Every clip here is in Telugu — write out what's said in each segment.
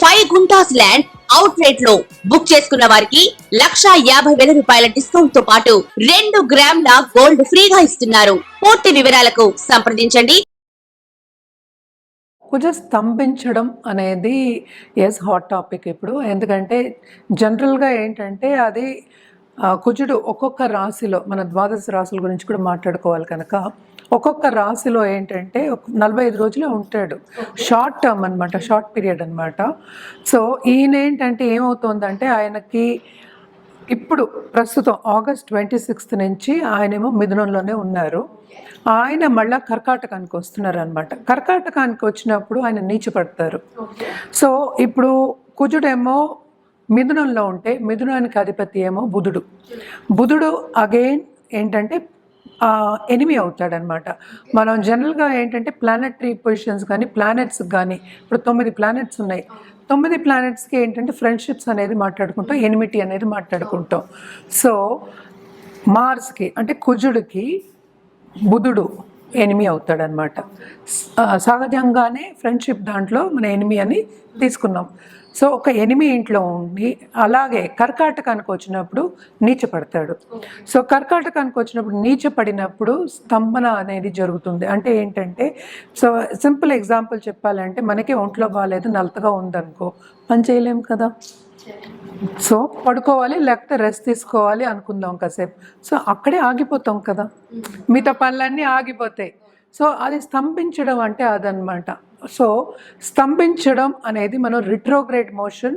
ఫైవ్ గుంటాస్ ల్యాండ్ అవుట్ రేట్లో బుక్ చేసుకున్న వారికి లక్షా యాభై వేల రూపాయల డిస్కౌంట్తో పాటు రెండు గ్రాముల గోల్డ్ ఫ్రీగా ఇస్తున్నారు. పూర్తి వివరాలకు సంప్రదించండి. కుజ స్తంభించడం అనేది ఎస్ హాట్ టాపిక్ ఇప్పుడు. ఎందుకంటే జనరల్గా ఏంటంటే అది కుజుడు ఒక్కొక్క రాశిలో మన ద్వాదశ రాశుల గురించి కూడా మాట్లాడుకోవాలి కనుక. ఒక్కొక్క రాశిలో ఏంటంటే ఒక నలభై ఐదు రోజులే ఉంటాడు. షార్ట్ టర్మ్ అనమాట షార్ట్ పీరియడ్ అనమాట సో ఈయన ఏంటంటే ఏమవుతుందంటే ఆయనకి ఇప్పుడు ప్రస్తుతం ఆగస్ట్ ట్వంటీ సిక్స్త్ నుంచి ఆయనేమో మిథునంలోనే ఉన్నారు. ఆయన మళ్ళా కర్కాటకానికి వస్తున్నారు అనమాట కర్కాటకానికి వచ్చినప్పుడు ఆయన నీచపడతారు. సో ఇప్పుడు కుజుడేమో మిథునంలో ఉంటే మిథునానికి అధిపతి ఏమో బుధుడు. బుధుడు అగైన్ ఏంటంటే ఎనిమి అవుతాడనమాట. మనం జనరల్గా ఏంటంటే ప్లానెటరీ పొజిషన్స్ కానీ ప్లానెట్స్ కానీ ఇప్పుడు తొమ్మిది ప్లానెట్స్ ఉన్నాయి. తొమ్మిది ప్లానెట్స్కి ఏంటంటే ఫ్రెండ్షిప్స్ అనేది మాట్లాడుకుంటాం ఎనిమిటీ అనేది మాట్లాడుకుంటాం. సో మార్స్కి అంటే కుజుడికి బుధుడు ఎనిమి అవుతాడనమాట. సహజంగానే ఫ్రెండ్షిప్ దాంట్లో మన ఎనిమి అని తీసుకున్నాం. సో ఒక ఎనిమి ఇంట్లో ఉండి అలాగే కర్కాటకానికి వచ్చినప్పుడు నీచపడతాడు. సో కర్కాటకానికి వచ్చినప్పుడు నీచపడినప్పుడు స్తంభన అనేది జరుగుతుంది. అంటే ఏంటంటే సో సింపుల్ ఎగ్జాంపుల్ చెప్పాలంటే మనకి ఒంట్లో బాగాలేదు నలతగా ఉందనుకో పని చేయలేం కదా? సో పడుకోవాలి లేకపోతే రెస్ట్ తీసుకోవాలి అనుకుందాం కాసేపు. సో అక్కడే ఆగిపోతాం కదా? మిగతా పనులన్నీ ఆగిపోతాయి. సో అది స్తంభించడం అంటే అదనమాట సో స్తంభించడం అనేది మనం retrograde motion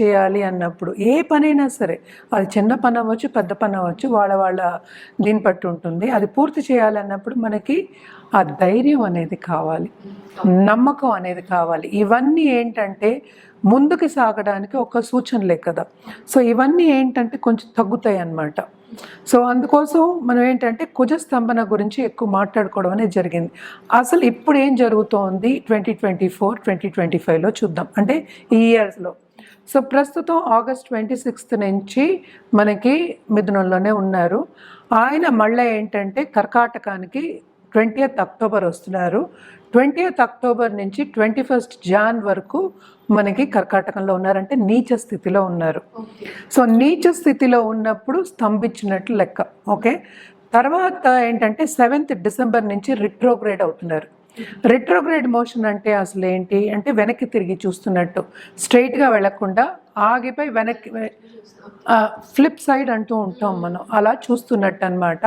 చేయాలి అన్నప్పుడు ఏ పనైనా సరే అది చిన్న పని అవ్వచ్చు పెద్ద పని అవ్వచ్చు వాళ్ళ వాళ్ళ దీన్ని పట్టు ఉంటుంది. అది పూర్తి చేయాలన్నప్పుడు మనకి ఆ ధైర్యం అనేది కావాలి నమ్మకం అనేది కావాలి. ఇవన్నీ ఏంటంటే ముందుకు సాగడానికి ఒక సూచనలే కదా. సో ఇవన్నీ ఏంటంటే కొంచెం తగ్గుతాయి అన్నమాట. సో అందుకోసం మనం ఏంటంటే కుజ స్తంభన గురించి ఎక్కువ మాట్లాడుకోవడం అనేది జరిగింది. అసలు ఇప్పుడు ఏం జరుగుతోంది? Twenty twenty four twenty twenty ఫైవ్లో చూద్దాం. అంటే ఈ ఇయర్స్లో. సో ప్రస్తుతం ఆగస్ట్ ట్వంటీ సిక్స్త్ నుంచి మనకి మిథునంలోనే ఉన్నారు. ఆయన మళ్ళీ ఏంటంటే కర్కాటకానికి ట్వంటీయత్ అక్టోబర్ వస్తున్నారు. ట్వంటీయత్ అక్టోబర్ నుంచి ట్వంటీ ఫస్ట్ జాన్ వరకు మనకి కర్కాటకంలో ఉన్నారంటే నీచ స్థితిలో ఉన్నారు. సో నీచ స్థితిలో ఉన్నప్పుడు స్తంభించినట్లు లెక్క. ఓకే. తర్వాత ఏంటంటే సెవెంత్ డిసెంబర్ నుంచి రిట్రోగ్రేడ్ అవుతున్నారు. రెట్రోగ్రేడ్ మోషన్ అంటే అసలు ఏంటి? అంటే వెనక్కి తిరిగి చూస్తున్నట్టు. స్ట్రైట్గా వెళ్ళకుండా ఆగిపోయి వెనక్కి ఫ్లిప్ సైడ్ అంటూ ఉంటాం మనం. అలా చూస్తున్నట్టు అనమాట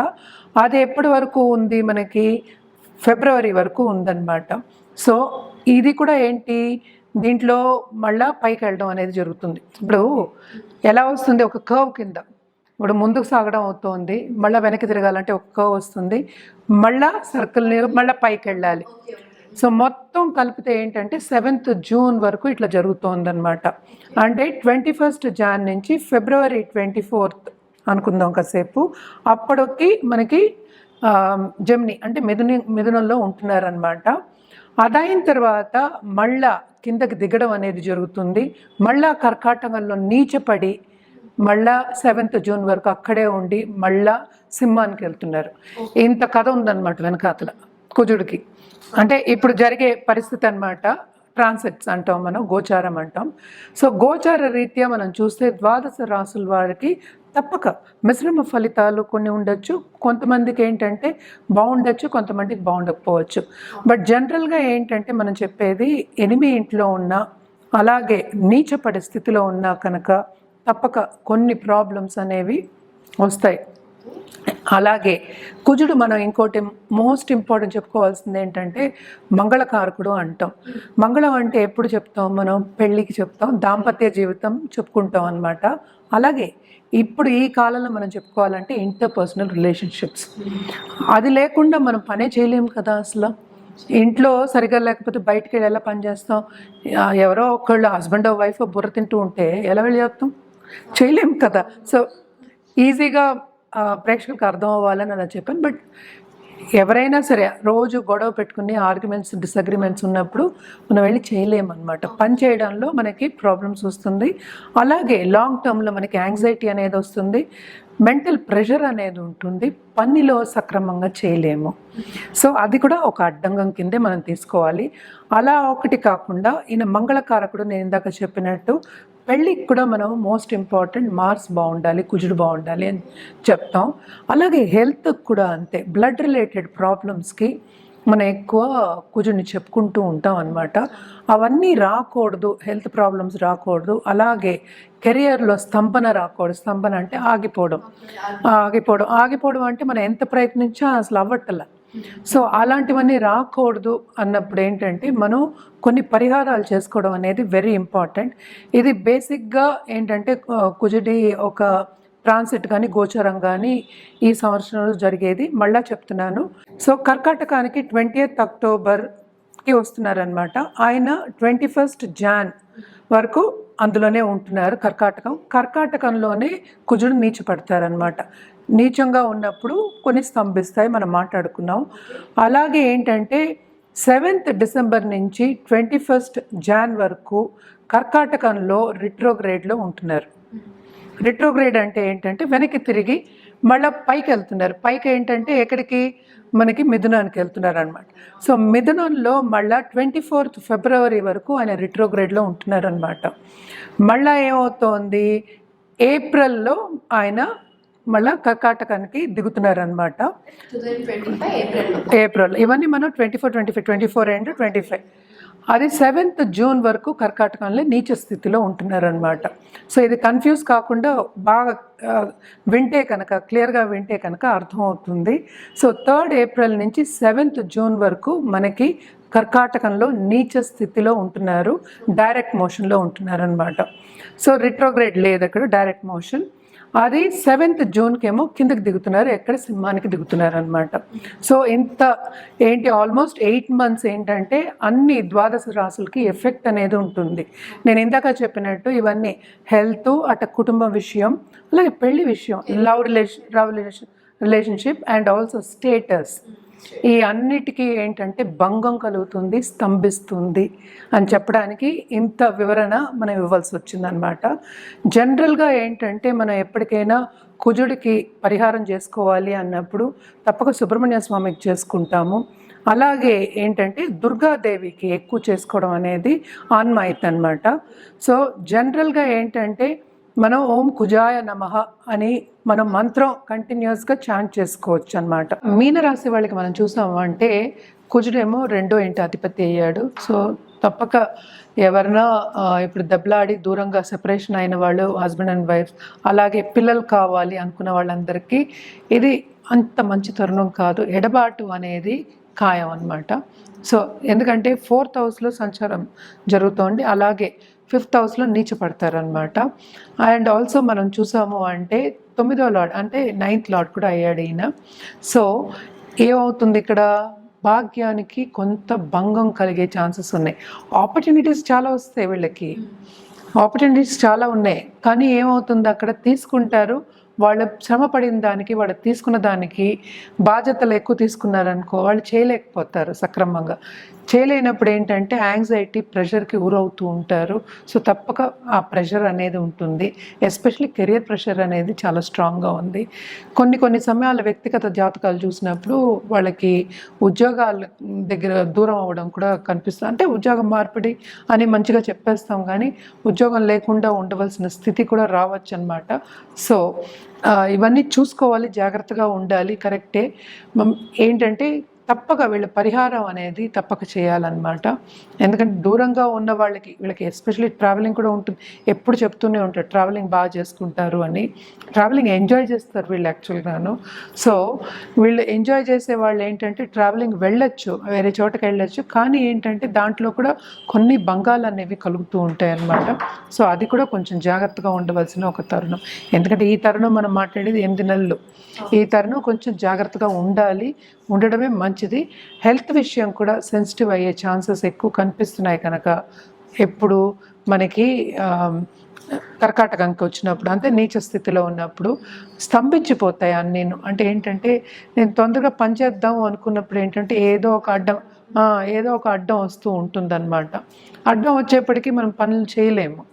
అది ఎప్పటి వరకు ఉంది మనకి? ఫిబ్రవరి వరకు ఉందన్నమాట. సో ఇది కూడా ఏంటి? దీంట్లో మళ్ళా పైకి వెళ్ళడం అనేది జరుగుతుంది. ఇప్పుడు ఎలా వస్తుంది? ఒక కర్వ్ కింద. ఇప్పుడు ముందుకు సాగడం అవుతుంది. మళ్ళీ వెనక్కి తిరగాలంటే ఒక్క వస్తుంది. మళ్ళా సర్కిల్ మళ్ళీ పైకి వెళ్ళాలి. సో మొత్తం కలిపితే ఏంటంటే సెవెంత్ జూన్ వరకు ఇట్లా జరుగుతోందనమాట అంటే ట్వంటీ ఫస్ట్ జాన్ నుంచి ఫిబ్రవరి ట్వంటీ ఫోర్త్ అనుకుందాం కాసేపు. అప్పటికి మనకి జమ్ని అంటే మిథుని మిథునంలో ఉంటున్నారనమాట అదైన తర్వాత మళ్ళా కిందకి దిగడం అనేది జరుగుతుంది. మళ్ళా కర్కాటకంలో నీచపడి మళ్ళా సెవెంత్ జూన్ వరకు అక్కడే ఉండి మళ్ళా సింహానికి వెళ్తున్నారు. ఇంత కథ ఉందన్నమాట వెనకాతల కుజుడికి. అంటే ఇప్పుడు జరిగే పరిస్థితి అన్నమాట ట్రాన్సిట్స్ అంటాం మనం గోచారం అంటాం. సో గోచార రీత్యా మనం చూస్తే ద్వాదశ రాసుల వారికి తప్పక మిశ్రమ ఫలితాలు కొన్ని ఉండొచ్చు. కొంతమందికి ఏంటంటే బాగుండొచ్చు కొంతమందికి బాగుండకపోవచ్చు. బట్ జనరల్గా ఏంటంటే మనం చెప్పేది ఎనిమి ఇంట్లో ఉన్న అలాగే నీచపడే స్థితిలో ఉన్నా కనుక తప్పక కొన్ని ప్రాబ్లమ్స్ అనేవి వస్తాయి. అలాగే కుజుడు మనం ఇంకోటి మోస్ట్ ఇంపార్టెంట్ చెప్పుకోవాల్సింది ఏంటంటే మంగళకారకుడు అంటాం. మంగళం అంటే ఎప్పుడు చెప్తాం మనం? పెళ్ళికి చెప్తాం దాంపత్య జీవితం చెప్పుకుంటాం అనమాట అలాగే ఇప్పుడు ఈ కాలంలో మనం చెప్పుకోవాలంటే ఇంటర్పర్సనల్ రిలేషన్షిప్స్ అది లేకుండా మనం పనే చేయలేము కదా అసలు. ఇంట్లో సరిగా లేకపోతే బయటికి వెళ్ళి ఎలా పని చేస్తాం? ఎవరో ఒకళ్ళు హస్బెండ్ వైఫ్ బుర్ర తింటూ ఉంటే ఎలా వెళ్ళి చేస్తాం? చేయలేము కదా. సో ఈజీగా ప్రేక్షకులకు అర్థం అవ్వాలని అలా చెప్పాను. బట్ ఎవరైనా సరే రోజు గొడవ పెట్టుకుని ఆర్గ్యుమెంట్స్ డిసగ్రిమెంట్స్ ఉన్నప్పుడు మనం వెళ్ళి చేయలేమన్నమాట. పని చేయడంలో మనకి ప్రాబ్లమ్స్ వస్తుంది. అలాగే లాంగ్ టర్మ్లో మనకి యాంగ్జైటీ అనేది వస్తుంది. మెంటల్ ప్రెషర్ అనేది ఉంటుంది. పనిలో సక్రమంగా చేయలేము. సో అది కూడా ఒక అడ్డంగం కిందే మనం తీసుకోవాలి. అలా ఒకటి కాకుండా ఈయన మంగళకారకుడు నేను ఇందాక చెప్పినట్టు పెళ్ళికి కూడా మనం మోస్ట్ ఇంపార్టెంట్ మార్క్స్ బాగుండాలి కుజుడు బాగుండాలి అని చెప్తాం. అలాగే హెల్త్కి కూడా అంతే. బ్లడ్ రిలేటెడ్ ప్రాబ్లమ్స్కి మనం ఎక్కువ కుజుడిని చెప్పుకుంటూ ఉంటాం అనమాట అవన్నీ రాకూడదు హెల్త్ ప్రాబ్లమ్స్ రాకూడదు. అలాగే కెరియర్లో స్తంభన రాకూడదు. స్తంభన అంటే ఆగిపోవడం. ఆగిపోవడం. ఆగిపోవడం. అంటే మనం ఎంత ప్రయత్నించా అసలు అవ్వట్ల. సో అలాంటివన్నీ రాకూడదు అన్నప్పుడు ఏంటంటే మనం కొన్ని పరిహారాలు చేసుకోవడం అనేది వెరీ ఇంపార్టెంట్. ఇది బేసిక్గా ఏంటంటే కుజుడి ఒక ట్రాన్సిట్ కానీ గోచరం కానీ ఈ సంవత్సరంలో జరిగేది మళ్ళా చెప్తున్నాను. సో కర్కాటకానికి ట్వంటీ అక్టోబర్కి వస్తున్నారనమాట ఆయన ట్వంటీ ఫస్ట్ జాన్ వరకు అందులోనే ఉంటున్నారు కర్కాటకం. కర్కాటకంలోనే కుజుడు నీచపడతారనమాట నీచంగా ఉన్నప్పుడు కొన్ని స్తంభిస్తాయి మనం మాట్లాడుకున్నాం. అలాగే ఏంటంటే సెవెంత్ డిసెంబర్ నుంచి ట్వంటీ ఫస్ట్ జాన్ వరకు కర్కాటకంలో రిట్రోగ్రేడ్లో ఉంటున్నారు. రిట్రోగ్రేడ్ అంటే ఏంటంటే వెనక్కి తిరిగి మళ్ళీ పైకి వెళ్తున్నారు. పైకి ఏంటంటే ఎక్కడికి? మనకి మిథునానికి వెళ్తున్నారు అనమాట సో మిథునంలో మళ్ళా ట్వంటీ ఫోర్త్ ఫిబ్రవరి వరకు ఆయన రిట్రోగ్రేడ్లో ఉంటున్నారనమాట మళ్ళీ మళ్ళా ఏమవుతోంది? ఏప్రిల్లో ఆయన మళ్ళా కర్కాటకానికి దిగుతున్నారనమాట ఏప్రిల్. ఇవన్నీ మనం twenty four twenty five twenty four and twenty five. అది సెవెంత్ జూన్ వరకు కర్కాటకంలో నీచ స్థితిలో ఉంటున్నారనమాట సో ఇది కన్ఫ్యూజ్ కాకుండా బాగా వింటే కనుక క్లియర్గా వింటే కనుక అర్థమవుతుంది. సో థర్డ్ ఏప్రిల్ నుంచి సెవెంత్ జూన్ వరకు మనకి కర్కాటకంలో నీచ స్థితిలో ఉంటున్నారు డైరెక్ట్ మోషన్లో ఉంటున్నారనమాట సో రిట్రోగ్రేడ్ లేదు అక్కడ డైరెక్ట్ మోషన్. అది సెవెంత్ జూన్కేమో కిందకి దిగుతున్నారు ఎక్కడ సింహానికి దిగుతున్నారు అనమాట సో ఇంత ఏంటి ఆల్మోస్ట్ ఎయిట్ మంత్స్ ఏంటంటే అన్ని ద్వాదశ రాసులకి ఎఫెక్ట్ అనేది ఉంటుంది. నేను ఇందాక చెప్పినట్టు ఇవన్నీ హెల్త్ అట కుటుంబ విషయం అలాగే పెళ్ళి విషయం love relation love relation relationship and also status. ఈ అన్నిటికీ ఏంటంటే భంగం కలుగుతుంది స్తంభిస్తుంది అని చెప్పడానికి ఇంత వివరణ మనం ఇవ్వాల్సి వచ్చిందనమాట జనరల్గా ఏంటంటే మనం ఎప్పటికైనా కుజుడికి పరిహారం చేసుకోవాలి అన్నప్పుడు తప్పక సుబ్రహ్మణ్య స్వామికి చేసుకుంటాము. అలాగే ఏంటంటే దుర్గాదేవికి ఎక్కువ చేసుకోవడం అనేది ఆన్మాయిత్ అనమాట సో జనరల్గా ఏంటంటే మనం ఓం కుజాయ నమః అని మనం మంత్రం కంటిన్యూస్గా చాంట్ చేసుకోవచ్చు అనమాట మీనరాశి వాళ్ళకి మనం చూసాము అంటే కుజుడేమో రెండో ఇంటి అధిపతి అయ్యాడు. సో తప్పక ఎవరైనా ఇప్పుడు దెబ్బలాడి దూరంగా సెపరేషన్ అయిన వాళ్ళు హస్బెండ్ అండ్ వైఫ్ అలాగే పిల్లలు కావాలి అనుకున్న వాళ్ళందరికీ ఇది అంత మంచి తరుణం కాదు. ఎడబాటు అనేది ఖాయం అనమాట సో ఎందుకంటే ఫోర్త్ హౌస్లో సంచారం జరుగుతోంది. అలాగే ఫిఫ్త్ హౌస్లో నీచపడతారనమాట అండ్ ఆల్సో మనం చూసాము అంటే తొమ్మిదో లార్డ్ అంటే నైన్త్ లార్డ్ కూడా అయ్యాడు ఈయన. సో ఏమవుతుంది ఇక్కడ? భాగ్యానికి కొంత భంగం కలిగే ఛాన్సెస్ ఉన్నాయి. ఆపర్చునిటీస్ చాలా వస్తాయి వీళ్ళకి. ఆపర్చునిటీస్ చాలా ఉన్నాయి. కానీ ఏమవుతుంది అక్కడ? తీసుకుంటారు. వాళ్ళు శ్రమ పడిన దానికి వాళ్ళు తీసుకున్న దానికి బాధ్యతలు ఎక్కువ తీసుకున్నారనుకో వాళ్ళు చేయలేకపోతారు సక్రమంగా. చేయలేనప్పుడు ఏంటంటే యాంగ్జైటీ ప్రెషర్కి గురవుతూ ఉంటారు. సో తప్పక ఆ ప్రెషర్ అనేది ఉంటుంది. ఎస్పెషలీ కెరియర్ ప్రెషర్ అనేది చాలా స్ట్రాంగ్గా ఉంది. కొన్ని కొన్ని సమయాల వ్యక్తిగత జాతకాలు చూసినప్పుడు వాళ్ళకి ఉద్యోగాల దగ్గర దూరం అవ్వడం కూడా కనిపిస్తుంది. అంటే ఉద్యోగం మార్పిడి అని మంచిగా చెప్పేస్తాం కానీ ఉద్యోగం లేకుండా ఉండవలసిన స్థితి కూడా రావచ్చు అనమాట సో ఇవన్నీ చూసుకోవాలి జాగ్రత్తగా ఉండాలి కరెక్టే. ఏంటంటే తప్పక వీళ్ళ పరిహారం అనేది తప్పక చేయాలన్నమాట. ఎందుకంటే దూరంగా ఉన్న వాళ్ళకి వీళ్ళకి ఎస్పెషల్లీ ట్రావెలింగ్ కూడా ఉంటుంది. ఎప్పుడు చెప్తూనే ఉంటారు ట్రావెలింగ్ బాగా చేసుకుంటారు అని. ట్రావెలింగ్ ఎంజాయ్ చేస్తారు వీళ్ళు యాక్చువల్గాను సో వీళ్ళు ఎంజాయ్ చేసే వాళ్ళు ఏంటంటే ట్రావెలింగ్ వెళ్ళొచ్చు వేరే చోటకి వెళ్ళొచ్చు. కానీ ఏంటంటే దాంట్లో కూడా కొన్ని బంగాలు అనేవి కలుగుతూ ఉంటాయి అన్నమాట. సో అది కూడా కొంచెం జాగ్రత్తగా ఉండవలసిన ఒక తరుణం. ఎందుకంటే ఈ తరుణం మనం మాట్లాడేది ఎనిమిది నెలలు. ఈ తరుణం కొంచెం జాగ్రత్తగా ఉండాలి. ఉండడమే మంచిది. హెల్త్ విషయం కూడా సెన్సిటివ్ అయ్యే ఛాన్సెస్ ఎక్కువ కనిపిస్తున్నాయి కనుక ఎప్పుడు మనకి కర్కాటకంకి వచ్చినప్పుడు అంటే నీచ స్థితిలో ఉన్నప్పుడు స్తంభించిపోతాయి నేను అంటే ఏంటంటే నేను తొందరగా పనిచేద్దాం అనుకున్నప్పుడు ఏంటంటే ఏదో ఒక అడ్డం ఏదో ఒక అడ్డం వస్తూ ఉంటుందన్నమాట. అడ్డం వచ్చేప్పటికీ మనం పనులు చేయలేము.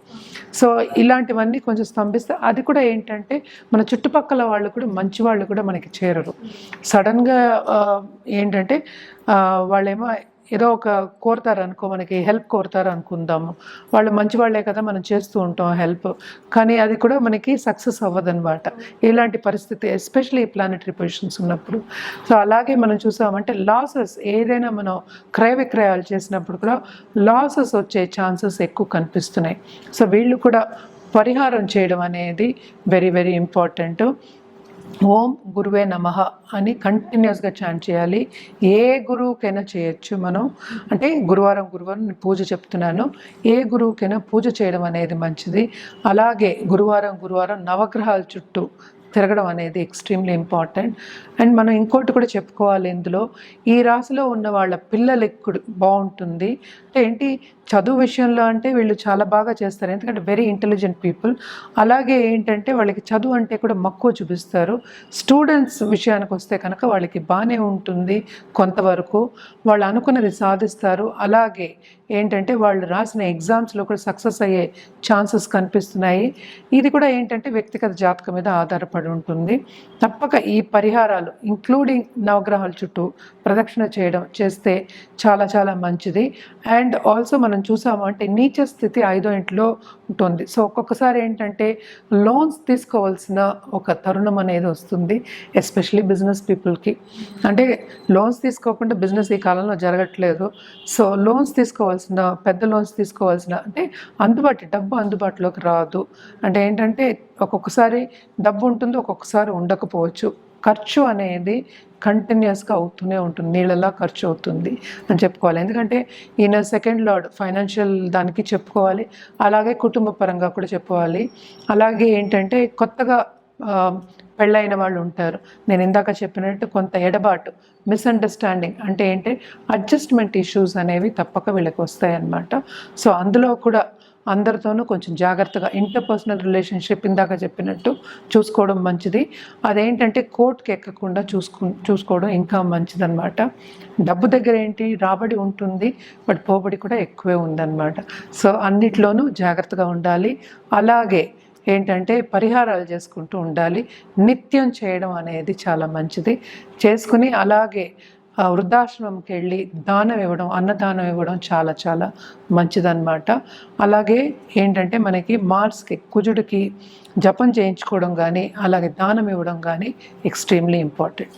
సో ఇలాంటివన్నీ కొంచెం స్తంభిస్తే అది కూడా ఏంటంటే మన చుట్టుపక్కల వాళ్ళు కూడా మంచి వాళ్ళు కూడా మనకి చేరరు. సడన్గా ఏంటంటే వాళ్ళేమో ఏదో ఒక కోరుతారు అనుకో మనకి హెల్ప్ కోరుతారు అనుకుందాము వాళ్ళు మంచి వాళ్ళే కదా మనం చేస్తూ ఉంటాం హెల్ప్. కానీ అది కూడా మనకి సక్సెస్ అవ్వదనమాట. ఇలాంటి పరిస్థితి ఎస్పెషల్లీ ప్లానటరీ పొజిషన్స్ ఉన్నప్పుడు. సో అలాగే మనం చూసామంటే లాసెస్ ఏదైనా మనం క్రయ విక్రయాలు చేసినప్పుడు కూడా లాసెస్ వచ్చే ఛాన్సెస్ ఎక్కువ కనిపిస్తున్నాయి. సో వీళ్ళు కూడా పరిహారం చేయడం అనేది వెరీ వెరీ ఇంపార్టెంట్. ఓం గురువే నమః అని కంటిన్యూస్గా చాంట్ చేయాలి. ఏ గురువుకైనా చేయొచ్చు మనం. అంటే గురువారం గురువారం పూజ చెప్తున్నాను. ఏ గురువుకైనా పూజ చేయడం అనేది మంచిది. అలాగే గురువారం గురువారం నవగ్రహాల చుట్టూ తిరగడం అనేది ఎక్స్ట్రీమ్లీ ఇంపార్టెంట్. అండ్ మనం ఇంకోటి కూడా చెప్పుకోవాలి ఇందులో. ఈ రాశిలో ఉన్న వాళ్ళ పిల్లలు బాగుంటుంది. అంటే ఏంటి? చదువు విషయంలో అంటే వీళ్ళు చాలా బాగా చేస్తారు. ఎందుకంటే వెరీ ఇంటెలిజెంట్ పీపుల్ అలాగే ఏంటంటే వాళ్ళకి చదువు అంటే కూడా మక్కువ చూపిస్తారు. స్టూడెంట్స్ విషయానికి వస్తే కనుక వాళ్ళకి బాగానే ఉంటుంది కొంతవరకు. వాళ్ళు అనుకున్నది సాధిస్తారు. అలాగే ఏంటంటే వాళ్ళు రాసిన ఎగ్జామ్స్లో కూడా సక్సెస్ అయ్యే ఛాన్సెస్ కనిపిస్తున్నాయి. ఇది కూడా ఏంటంటే వ్యక్తిగత జాతకం మీద ఆధారపడి ఉంటుంది. తప్పక ఈ పరిహారాలు ఇంక్లూడింగ్ నవగ్రహాల చుట్టూ ప్రదక్షిణ చేయడం చేస్తే చాలా చాలా మంచిది. అండ్ ఆల్సో మనం చూసాము? అంటే నీచ స్థితి ఐదో ఇంట్లో ఉంటుంది. సో ఒక్కొక్కసారి ఏంటంటే లోన్స్ తీసుకోవాల్సిన ఒక తరుణం అనేది వస్తుంది ఎస్పెషలీ బిజినెస్ పీపుల్కి. అంటే లోన్స్ తీసుకోకుండా బిజినెస్ ఈ కాలంలో జరగట్లేదు. సో లోన్స్ తీసుకోవాల్సిన పెద్ద లోన్స్ తీసుకోవాల్సిన అంటే అందుబాటు డబ్బు అందుబాటులోకి రాదు. అంటే ఏంటంటే ఒక్కొక్కసారి డబ్బు ఉంటుంది ఒక్కొక్కసారి ఉండకపోవచ్చు. ఖర్చు అనేది కంటిన్యూస్గా అవుతూనే ఉంటుంది నీళ్ళలా ఖర్చు అవుతుంది అని చెప్పుకోవాలి. ఎందుకంటే ఈయన సెకండ్ లార్డ్ ఫైనాన్షియల్ దానికి చెప్పుకోవాలి. అలాగే కుటుంబ పరంగా కూడా చెప్పుకోవాలి. అలాగే ఏంటంటే కొత్తగా పెళ్ళైన వాళ్ళు ఉంటారు. నేను ఇందాక చెప్పినట్టు కొంత ఎడబాటు మిస్అండర్స్టాండింగ్ అంటే ఏంటి అడ్జస్ట్మెంట్ ఇష్యూస్ అనేవి తప్పక వీళ్ళకి వస్తాయన్నమాట. సో అందులో కూడా అందరితోనూ కొంచెం జాగ్రత్తగా ఇంటర్పర్సనల్ రిలేషన్షిప్ ఇందాక చెప్పినట్టు చూసుకోవడం మంచిది. అదేంటంటే కోర్టుకి ఎక్కకుండా చూసుకు చూసుకోవడం ఇంకా మంచిదన్నమాట. డబ్బు దగ్గర ఏంటి? రాబడి ఉంటుంది బట్ పోబడి కూడా ఎక్కువే ఉందన్నమాట. సో అన్నిట్లోనూ జాగ్రత్తగా ఉండాలి. అలాగే ఏంటంటే పరిహారాలు చేసుకుంటూ ఉండాలి. నిత్యం చేయడం అనేది చాలా మంచిది. చేసుకుని అలాగే వృద్ధాశ్రమంకి వెళ్ళి దానం ఇవ్వడం అన్నదానం ఇవ్వడం చాలా చాలా మంచిదన్నమాట. అలాగే ఏంటంటే మనకి మార్స్కి కుజుడికి జపం చేయించుకోవడం కానీ అలాగే దానం ఇవ్వడం కానీ ఎక్స్ట్రీమ్లీ ఇంపార్టెంట్